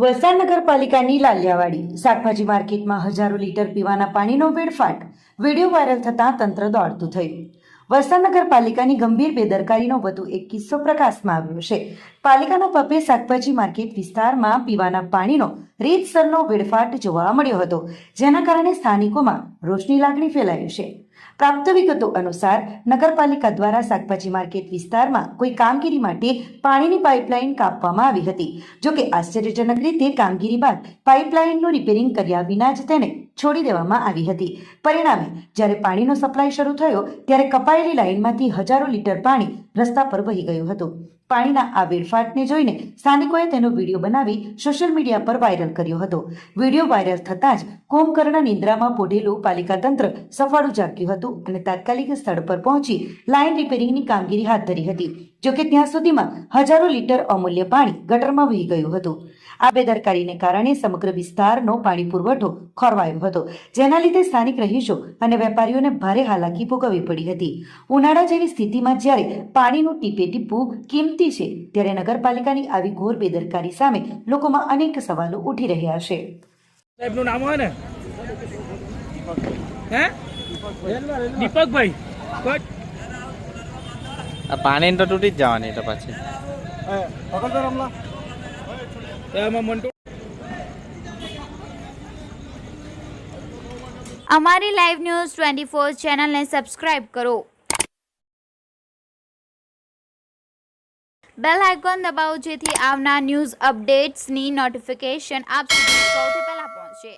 વલસાડ નગરપાલિકાની લાલિયાવાડી શાકભાજી માર્કેટમાં હજારો લીટર પીવાના પાણીનો વેડફાટ. વીડિયો વાયરલ થતાં તંત્ર દોડતું થયું. વલસાડ નગરપાલિકાની ગંભીર બેદરકારીનો વધુ એક કિસ્સો પ્રકાશમાં આવ્યો છે. પાલિકાના પપે શાકભાજી માર્કેટ વિસ્તારમાં પીવાના પાણીનો રીતસરનો વેડફાટ જોવા મળ્યો હતો, જેના કારણે સ્થાનિકોમાં રોષની લાગણી ફેલાઈ છે. પ્રાપ્ત વિગતો અનુસાર, નગરપાલિકા દ્વારા શાકભાજી માર્કેટ વિસ્તારમાં કોઈ કામગીરી માટે પાણીની પાઇપલાઇન કાપવામાં આવી હતી. જોકે આશ્ચર્યજનક રીતે કામગીરી બાદ પાઇપલાઇનનું રિપેરિંગ કર્યા વિના જ તેને છોડી દેવામાં આવી હતી. પરિણામે, જ્યારે પાણીનો સપ્લાય શરૂ થયો, ત્યારે કપાયેલી લાઇનમાંથી હજારો લીટર પાણી રસ્તા પર વહી ગયું હતું. પાણીના આ વેડફાટને જોઈને સ્થાનિકોએ તેનો વીડિયો બનાવી સોશિયલ મીડિયા પર વાયરલ કર્યો હતો. વીડિયો વાયરલ થતાં જ કુંભકર્ણ નિંદ્રામાં પોઢેલું પાલિકા તંત્ર સફાળું જાગ્યું હતું અને તાત્કાલિક સ્થળ પર પહોંચી લાઇન રિપેરિંગની કામગીરી હાથ ધરી હતી. જોકે ત્યાં સુધીમાં હજારો લીટર અમૂલ્ય પાણી ગટરમાં વહી ગયું હતું. આ બેદરકારીને કારણે સમગ્ર વિસ્તારનો પાણી પુરવઠો ખોરવાયો હતો, જેના લીધે સ્થાનિક રહીશો અને વેપારીઓને ભારે હાલાકી ભોગવવી પડી હતી. ઉનાળા જેવી સ્થિતિમાં જ્યારે પાણીનું ટીપે ટીપું કિંમતી છે, ત્યારે નગરપાલિકાની આવી ઘોર બેદરકારી સામે લોકોમાં અનેક સવાલો ઉઠી રહ્યા છે. દીપકભાઈ. પાણી તો તૂટી જ જવાની તો પછી. અમારી લાઈવ ન્યૂઝ ટ્વેન્ટી ફોર ચેનલને સબસ્ક્રાઇબ કરો. બેલ આઇકોન દબાવો જેથી આવનાર ન્યૂઝ અપડેટ્સની નોટિફિકેશન આપ સુધી સૌથી પહેલા પહોંચે.